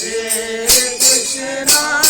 Krishna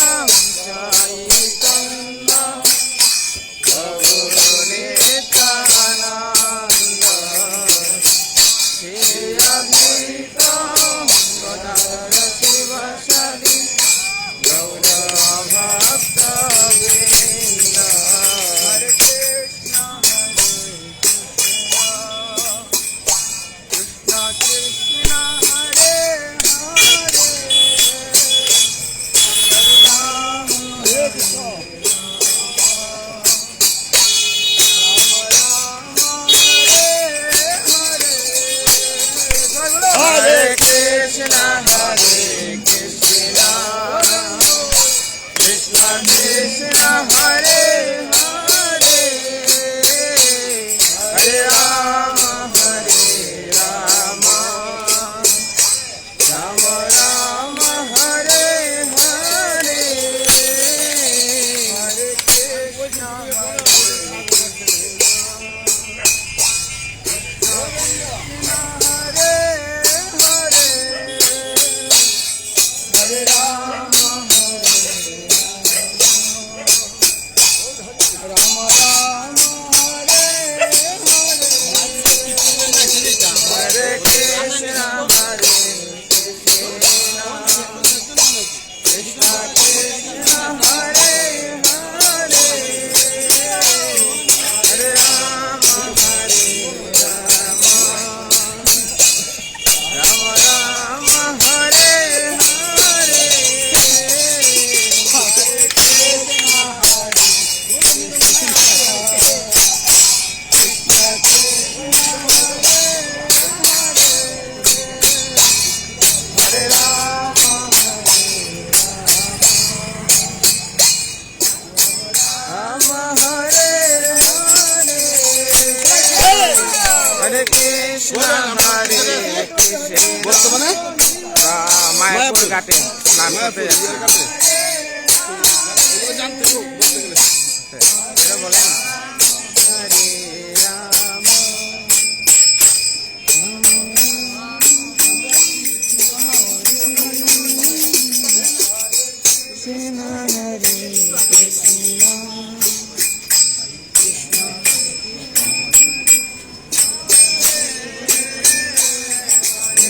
Hare Krishna বর্তমানে? মায়াপুর ঘাটে স্নান করতে যাচ্ছে জানতে বলতে গেলে। এটা বলেন হরে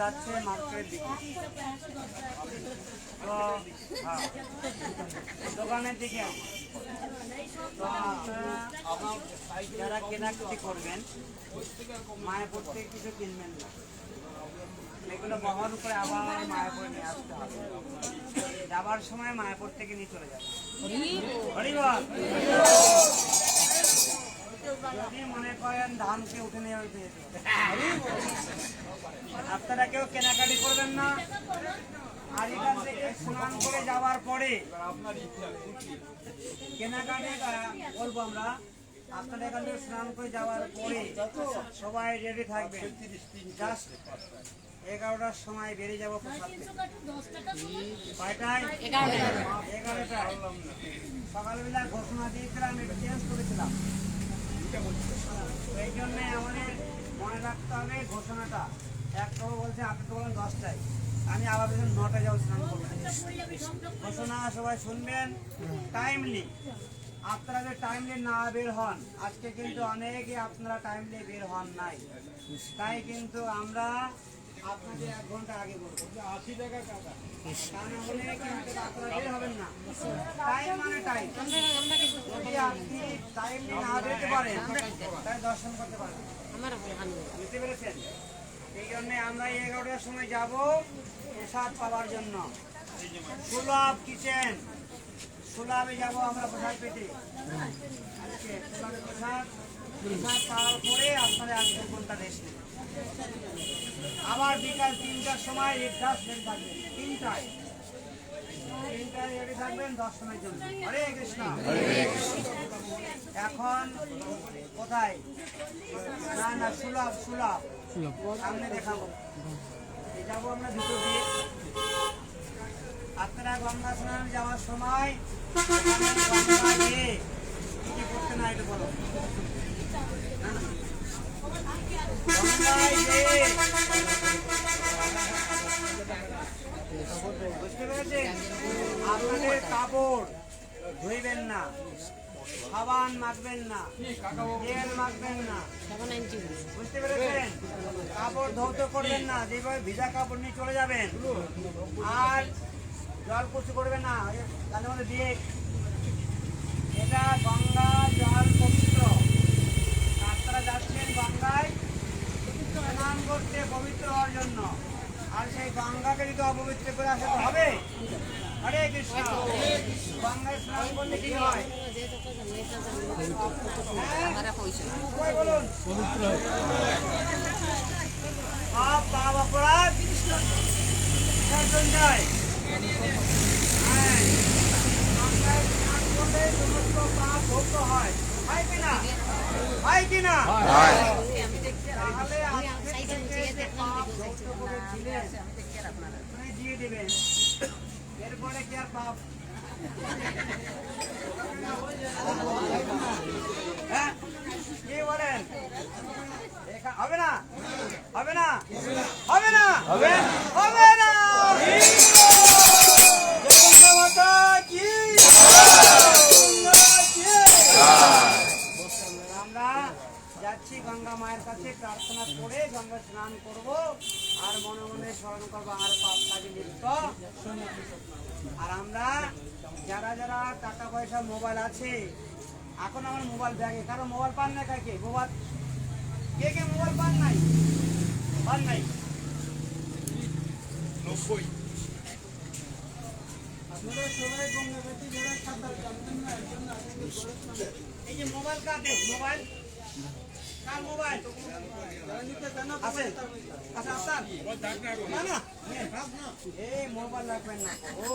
যাচ্ছে মার্কেটের দিকে। তো হ্যাঁ, দোকানের দিকে তো আপনারা যারা কেনাকাটি করবেন মায়াপুর থেকে কিছু কিনবেন না। এগুলো বহন করে আবার মায়াপুরে নিয়ে আসতে হবে। যাবার সময় মায়াপুর থেকে নিয়ে চলে যাবে হরিবল। যদি মনে করেন ধানকে উঠে নিয়ে হবে। আপনারা কেউ কেনাকাটি করবেন না। আর এখান থেকে স্নান করে যাওয়ার পরে কেনাকাটি করব আমরা। আপনারা এখান স্নান করে যাওয়ার পরে সবাই রেডি থাকবেন। জাস্ট এগারোটার সময় বেরিয়ে যাব এগারোটা সকালবেলা ঘোষণা দিয়েছিলাম চেঞ্জ করেছিলাম। এই জন্যে আমাদের মনে রাখতে হবে ঘোষণাটা। এক খবর বলছে, আপনি তো বলেন দশটায়। আমি আবার বলছেন নটায় যাব স্নান করতে। ঘোষণা সবাই শুনবেন। টাইমলি আপনারা যে টাইমলি না বের হন, আজকে কিন্তু অনেকে আপনারা টাইমলি বের হন নাই। তাই কিন্তু আমরা আপনাদের এক ঘণ্টা আগে বলব হবেন না। টাইম মানে টাইম পারেন, তাহলে দর্শন করতে পারেন। এই জন্য আমরা এগারোটার সময় যাব প্রসাদ পাওয়ার জন্য। সুলভ কিচেন। সুলভে যাব আমরা প্রসাদ পেতে। আজকে সুলভে প্রসাদ প্রসাদ পাওয়ার পরে আপনারা দু ঘণ্টা রেস্ট নেবেন আবার বিকাল তিনটার সময় বের থাকবেন তিনটায়। তিনটায় রেডি থাকবেন দর্শনের জন্য। হরে কৃষ্ণ। এখন কোথায়? না না সুলভ সুলভ। সামনে দেখাবো। যাব আমরা ভিতর দিয়ে। আপনারা গঙ্গা স্নান যাওয়ার সময় কি করতে না এটা বলো? বুঝতে পেরেছেন আপনাদের কাপড় ধুইবেন না, সাবান মাখবেন না, তেল মাখবেন না। বুঝতে পেরেছেন? কাপড় ধৌত করবেন না, যেভাবে ভিজা কাপড় নিয়ে চলে যাবেন। আর জল কুচু করবেন না মধ্যে দিয়ে এটা গঙ্গা জল পবিত্র। স্নান পবিত্র হওয়ার জন্য। আর সেই গঙ্গাকে যদি অপবিত্র করে হবে। স্নান কি হয়? বলুন। পাপ অপরাধ। যায় হ্যাঁ। হয় হয় হয় এরপরে কি আর হ্যাঁ হবে না হবে না হবে না হবে হবে প্রার্থনা করে গঙ্গা স্নান করব আর মনে মনে স্মরণ করব আর পাপ কাজে লিপ্ত আর আমরা যারা যারা টাকা পয়সা মোবাইল আছে এখন আমার মোবাইল ব্যাগে কারও মোবাইল পান না কাকে? মোবাইল কে কে মোবাইল পান নাই? পান নাই? নব্বই। আপনারা সবাই গঙ্গাবতী যারা সাঁতার জানতেন না এর জন্য আপনাদের বলেছিলাম। এই যে মোবাইল কাদের মোবাইল। মোবাইল আছে আপনার না না। এই মোবাইল রাখবেন না। ও।